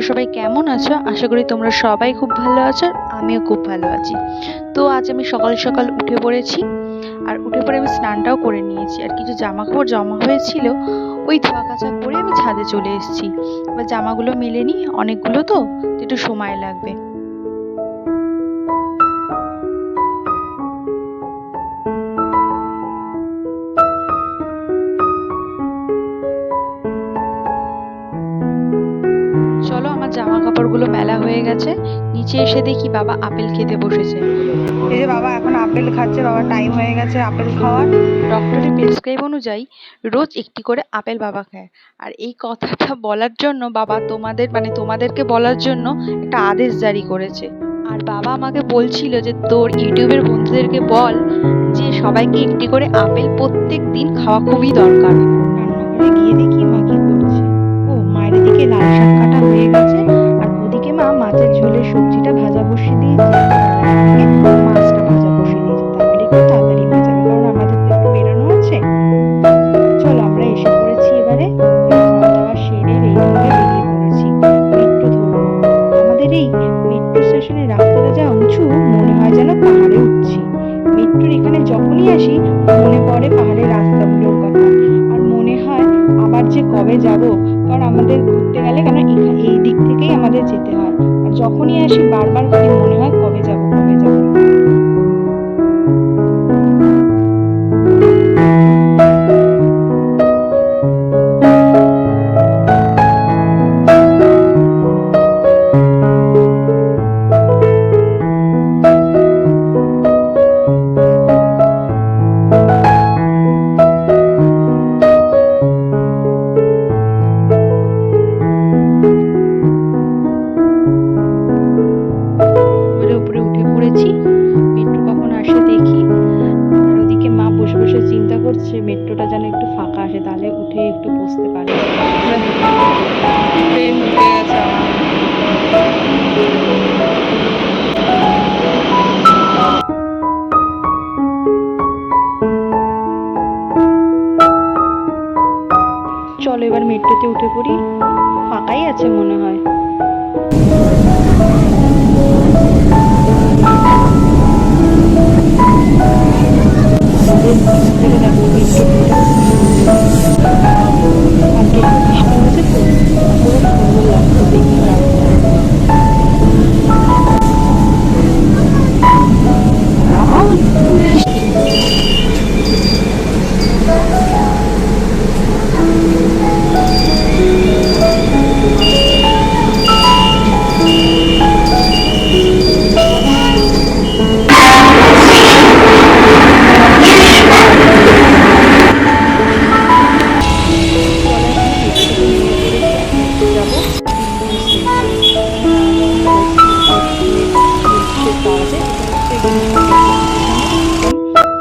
তোমরা সবাই কেমন আছো? আশা করি তোমরা সবাই খুব ভালো আছো, আমিও খুব ভালো আছি। তো আজ আমি সকাল সকাল উঠে পড়েছি, আর উঠে পড়ে আমি স্নানটাও করে নিয়েছি। আর কিছু জামা কাপড় জমা হয়েছিল, ওই ধোয়া কাচা করে আমি ছাদে চলে এসেছি। এবার জামাগুলো মেলেনি অনেকগুলো তো তো একটু সময় লাগবে। কাপড়গুলো মেলা হয়ে গেছে নিচে এসে দেখি বাবা আপেল খেতে বসেছে। এই যে বাবা এখন আপেল খাচ্ছে বাবা টাইম হয়ে গেছে আপেল খাওয়ার। ডক্টরের প্রেসক্রাইব অনুযায়ী রোজ একটি করে আপেল বাবা খায়। আর এই কথাটা বলার জন্য বাবা তোমাদের মানে তোমাদেরকে বলার জন্য একটা আদেশ জারি করেছে। আর বাবা আমাকে বলছিল যে তোর ইউটিউবের বন্ধুদেরকে বল যে সবাইকে একটি করে আপেল প্রত্যেক দিন খাওয়া খুবই দরকার। গিয়ে আসি মনে পড়ে পাহাড়ের রাস্তাগুলোর কথা। আর মনে হয় আবার যে কবে যাব, কারণ আমাদের ঘুরতে গেলে এখা- এই দিক থেকেই আমাদের যেতে হয়। আর যখনই আসি বারবার করে মনে হয় বসে চিন্তা করছে মেট্রোটা যেন একটু ফাঁকা আসে, তাহলে উঠে একটু বসতে পারে। চলো এবার মেট্রোতে উঠে পড়ি। ফাঁকাই আছে মনে হয়।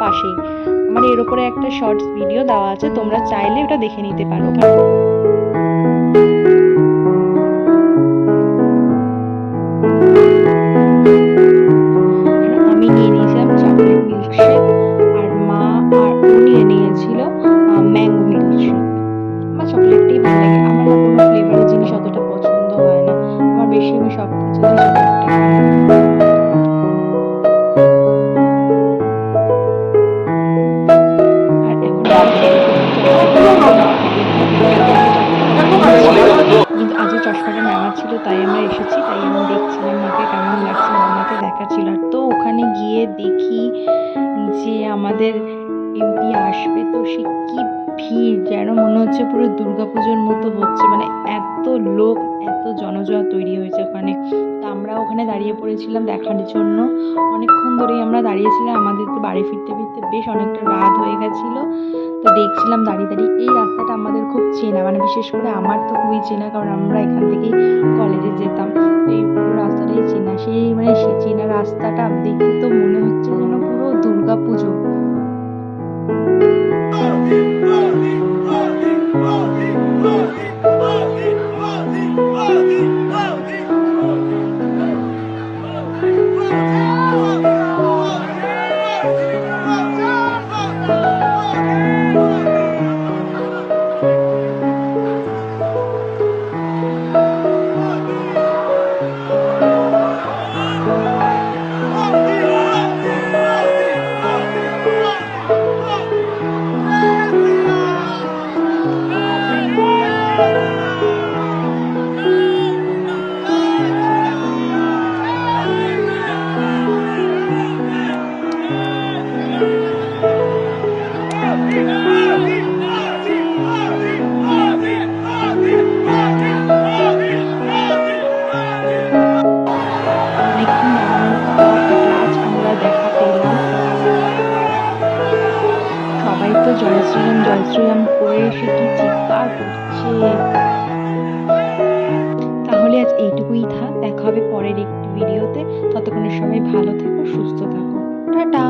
পাশেই। আমার এর উপরে একটা শর্টস ভিডিও দেওয়া আছে, তোমরা চাইলে ওটা দেখে নিতে পারো আমি নিয়ে চকলেট মিল্কশেক আর মা নিয়েছিল আমার আমার কোনো ফ্লেভারের জিনিস অতটা পছন্দ হয় না, আমার বেশি আমি সব কিছুতে এসেছি তাই আমি দেখছিলাম মাকে কেমন লাগছে মামাকে দেখাচ্ছিল আর তো ওখানে গিয়ে দেখি যে আমাদের এমপি আসবে, তো সে কি ভিড়, যেন মনে হচ্ছে পুরো দুর্গাপুজোর মতো হচ্ছে। মানে এত লোক, এত জনজোয়ার তৈরি হয়েছে ওখানে। তো আমরা ওখানে দাঁড়িয়ে পড়েছিলাম দেখার জন্য। অনেকক্ষণ ধরেই আমরা দাঁড়িয়েছিলাম, আমাদের তো বাড়ি ফিরতে ফিরতে বেশ অনেকটা রাত হয়ে গেছিল। তো দেখছিলাম দাঁড়িয়ে দাঁড়িয়ে, এই রাস্তাটা আমাদের খুব চেনা। মানে বিশেষ করে আমার তো খুবই চেনা, কারণ আমরা এখান থেকেই কলেজে যেতাম। এই পুরো রাস্তাটাই চেনা। সেই মানে সে চেনা রাস্তাটা দেখে তো শ্রীরাম জয় শ্রীরাম করে সে কি চিৎকার করছে? তাহলে আজ এইটুকুই থাক, দেখা হবে পরের একটি ভিডিওতে। ততক্ষণের সময় ভালো থেকো, সুস্থ থাকো। টাটা!